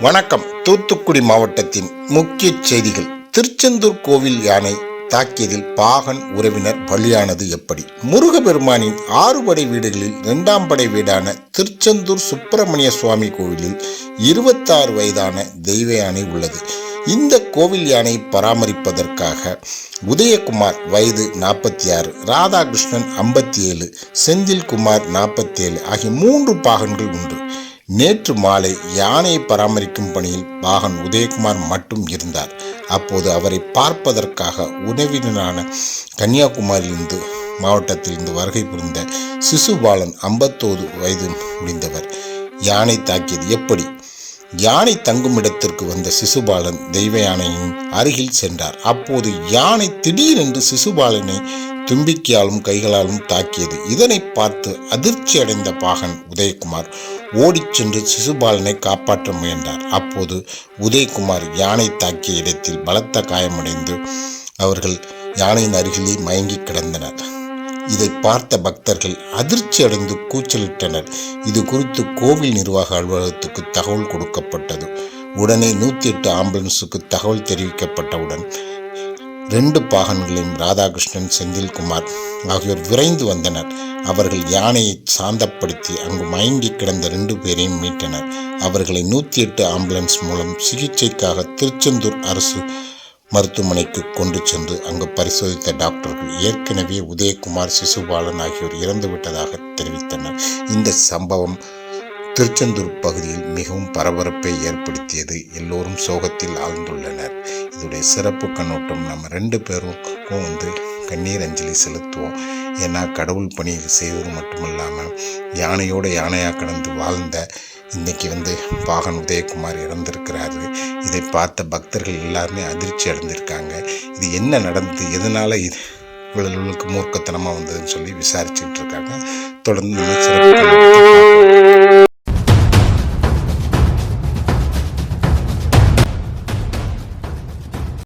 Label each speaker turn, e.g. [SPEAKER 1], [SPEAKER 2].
[SPEAKER 1] வணக்கம். தூத்துக்குடி மாவட்டத்தின் முக்கிய செய்திகள். திருச்செந்தூர் கோவில் யானை தாக்கியதில் பாகன் உறவினர் பலியானது எப்படி? முருகபெருமானின் ஆறு படை வீடுகளில் இரண்டாம் படை வீடான திருச்செந்தூர் சுப்பிரமணிய சுவாமி கோவிலில் இருபத்தாறு வயதான தெய்வ யானை உள்ளது. இந்த கோவில் யானை பராமரிப்பதற்காக உதயகுமார் வயது நாற்பத்தி ஆறு ராதாகிருஷ்ணன் ஐம்பத்தி ஏழு செந்தில்குமார் நாற்பத்தி ஏழு ஆகிய மூன்று பாகன்கள் உண்டு. நேற்று மாலை யானையை பராமரிக்கும் பணியில் பாகன் உதயகுமார் மட்டும் இருந்தார். அப்போது அவரை பார்ப்பதற்காக உணவினரான கன்னியாகுமரியிலிருந்து மாவட்டத்திலிருந்து வருகை புரிந்த சிசுபாலன் ஐம்பத்தோது வயது முடிந்தவர். யானை தாக்கியது எப்படி? யானை தங்கும் இடத்திற்கு வந்த சிசுபாலன் தெய்வ யானையின் அருகில் சென்றார். அப்போது யானை திடீரென்று சிசுபாலனை தும்பிக்கையாலும் கைகளாலும் தாக்கியது. இதனை பார்த்து அதிர்ச்சி அடைந்த பாகன் உதயகுமார் ஓடிச் சென்று சிசுபாலனை காப்பாற்ற முயன்றார். அப்போது உதயகுமார் யானை தாக்கிய இடத்தில் பலத்த காயமடைந்து அவர்கள் யானையின் அருகிலே மயங்கி கிடந்தனர். இதை பார்த்த பக்தர்கள் அதிர்ச்சி அடைந்து கூச்சலிட்டனர். இது குறித்து கோவில் நிர்வாக அலுவலகத்துக்கு தகவல் கொடுக்கப்பட்டது. உடனே நூற்றி எட்டு ஆம்புலன்ஸுக்கு தகவல் தெரிவிக்கப்பட்டவுடன் ரெண்டு பாகன்களையும் ராதாகிருஷ்ணன் செந்தில்குமார் ஆகியோர் விரைந்து வந்தனர். அவர்கள் யானையை சாந்தப்படுத்தி அங்கு மயங்கி கிடந்த ரெண்டு பேரையும் மீட்டனர். அவர்களை நூற்றி எட்டு ஆம்புலன்ஸ் மூலம் சிகிச்சைக்காக திருச்செந்தூர் அரசு மருத்துவமனைக்கு கொண்டு சென்று அங்கு பரிசோதித்த டாக்டர்கள் ஏற்கனவே உதயகுமார் சிசுபாலன் ஆகியோர் இறந்துவிட்டதாக தெரிவித்தனர். இந்த சம்பவம் திருச்செந்தூர் பகுதியில் மிகவும் பரபரப்பை ஏற்படுத்தியது. எல்லோரும் சோகத்தில் ஆழ்ந்துள்ளனர். இதோடைய சிறப்பு கண்ணோட்டம் நம்ம ரெண்டு பேருக்கும் வந்து கண்ணீர் அஞ்சலி செலுத்துவோம். ஏன்னா கடவுள் பணி செய்வது மட்டுமல்லாமல் யானையோட யானையாக கடந்து வாழ்ந்த இன்றைக்கி வந்து பாகன் உதயகுமார் இறந்திருக்கிறாரு. இதை பார்த்த பக்தர்கள் எல்லாருமே அதிர்ச்சி அடைந்திருக்காங்க இது என்ன நடந்தது? எதனால் இது இவ்வளவுக்கு மூர்க்கத்தனமாக வந்ததுன்னு சொல்லி விசாரிச்சுட்டு இருக்காங்க. தொடர்ந்து சிறப்பு